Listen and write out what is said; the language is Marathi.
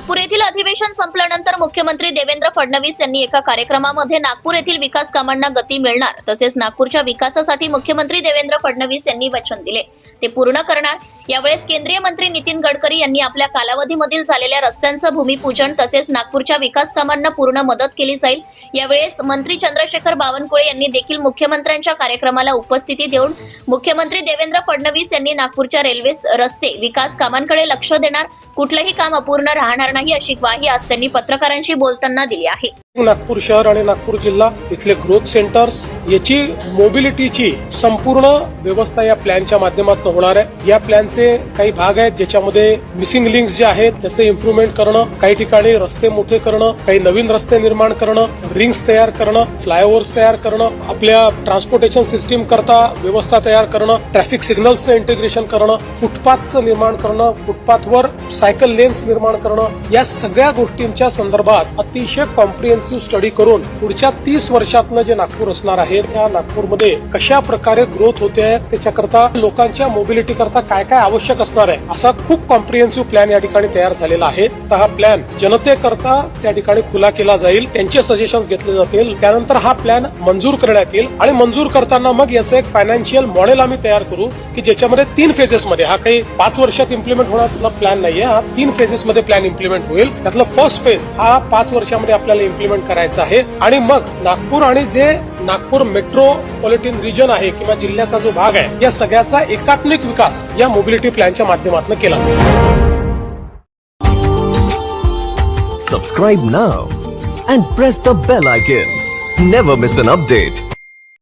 नागपूर येथील अधिवेशन संपल्यानंतर मुख्यमंत्री देवेंद्र फडणवीस यांनी एका कार्यक्रमामध्ये नागपूर येथील विकास कामांना गती मिळणार तसेच नागपूरच्या विकासासाठी मुख्यमंत्री देवेंद्र फडणवीस यांनी वचन दिले. ते पूर्ण करणार. यावेळेस केंद्रीय मंत्री नितीन गडकरी यांनी आपल्या कालावधीमधील झालेल्या रस्त्यांचं भूमिपूजन तसेच नागपूरच्या विकास कामांना पूर्ण मदत केली जाईल. यावेळेस मंत्री चंद्रशेखर बावनकुळे यांनी देखील मुख्यमंत्र्यांच्या कार्यक्रमाला उपस्थिती देऊन मुख्यमंत्री देवेंद्र फडणवीस यांनी नागपूरच्या रेल्वे रस्ते विकास कामांकडे लक्ष देणार. कुठलंही काम अपूर्ण राहणार नाही अशी ग्वाही आज त्यांनी पत्रकारांशी बोलताना दिली आहे. नागपूर शहर आणि नागपूर जिल्हा इथले ग्रोथ सेंटर्स याची मोबिलिटीची संपूर्ण व्यवस्था या प्लॅनच्या माध्यमातून होणार आहे. या प्लॅनचे काही भाग आहेत ज्याच्यामध्ये मिसिंग लिंक्स जे आहेत त्याचे इम्प्रुव्हमेंट करणं काही ठिकाणी रस्ते मोठे करणं काही नवीन रस्ते निर्माण करणं रिंग्स तयार करणं फ्लायओव्हर्स तयार करणं आपल्या ट्रान्सपोर्टेशन सिस्टीम करता व्यवस्था तयार करणं ट्रॅफिक सिग्नल्सचं इंटिग्रेशन करणं फुटपाथचं निर्माण करणं फुटपाथवर सायकल लेन्स निर्माण करणं या सगळ्या गोष्टींच्या संदर्भात अतिशय कॉम्प्रिहेन्सिव्ह स्टडी करून पुढच्या तीस वर्षातलं जे नागपूर असणार आहे त्या नागपूरमध्ये कशा प्रकारे ग्रोथ होते आहे त्याच्याकरता लोकांच्या मोबिलिटी करता काय काय आवश्यक असणार आहे असा खूप कॉम्प्रिहेन्सिव्ह प्लॅन या ठिकाणी तयार झालेला आहे. तर हा प्लॅन जनतेकरता त्या ठिकाणी खुला केला जाईल त्यांचे सजेशन्स घेतले जातील त्यानंतर हा प्लॅन मंजूर करण्यात येईल आणि मंजूर करताना मग याचं एक फायनान्शियल मॉडेल आम्ही तयार करू की ज्याच्यामध्ये तीन फेजेसमध्ये हा काही पाच वर्षात इम्प्लिमेंट होणार प्लॅन नाहीये हा तीन फेजेसमध्ये प्लॅन इम्प्लिमेंट होईल. त्यातलं फर्स्ट फेज हा पाच वर्षामध्ये आपल्याला इम्प्लिमेंट करायचं आहे. आणि मग नागपूर आणि जे नागपूर मेट्रोपॉलिटन रिजन आहे किंवा जिल्ह्याचा जो भाग आहे या सगळ्याचा एकात्मिक विकास या मोबिलिटी प्लॅनच्या माध्यमातून केला. Subscribe now and press the bell icon never miss an update.